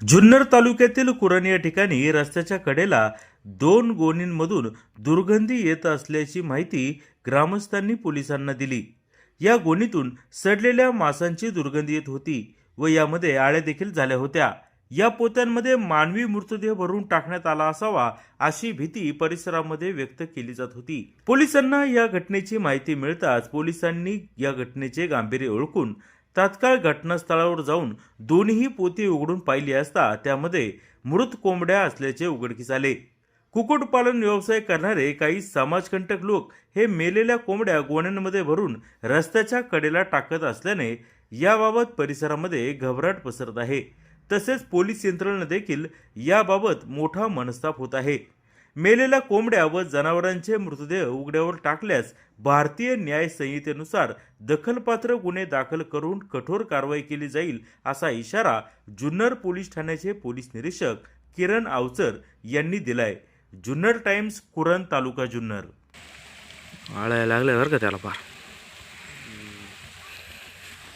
जुन्नर तालुक्यातील कुरण या ठिकाणी रस्त्याच्या कडेला दोन गोणींमधून दुर्गंधी येत असल्याची माहिती ग्रामस्थांनी पोलिसांना दिली. या गोणीतून सडलेल्या मासांची दुर्गंधी येत होती व यामध्ये आळ्या देखील झाल्या होत्या. या पोत्यांमध्ये मानवी मृतदेह भरून टाकण्यात आला असावा अशी भीती परिसरामध्ये व्यक्त केली जात होती. पोलिसांना या घटनेची माहिती मिळताच पोलिसांनी या घटनेचे गांभीर्य ओळखून तात्काळ घटनास्थळावर जाऊन दोन्ही पोती उघडून पाहिली असता त्यामध्ये मृत कोंबड्या असल्याचे उघडकीस आले. कुक्कुटपालन व्यवसाय करणारे काही समाजकंटक लोक हे मेलेल्या कोंबड्या गोण्यांमध्ये भरून रस्त्याच्या कडेला टाकत असल्याने याबाबत परिसरामध्ये घबराट पसरत आहे. तसेच पोलीस यंत्रणा देखील याबाबत मोठा मनस्ताप होत आहे. मेलेल्या कोंबड्या व जनावरांचे मृतदेह उघड्यावर टाकल्यास भारतीय न्याय संहितेनुसार दखलपात्र गुन्हे दाखल करून कठोर कारवाई केली जाईल असा इशारा जुन्नर पोलीस ठाण्याचे पोलीस निरीक्षक किरण आवचर यांनी दिलाय. जुन्नर टाइम्स कुरण तालुका जुन्नर. आळायला लागल्या बरं का त्याला फार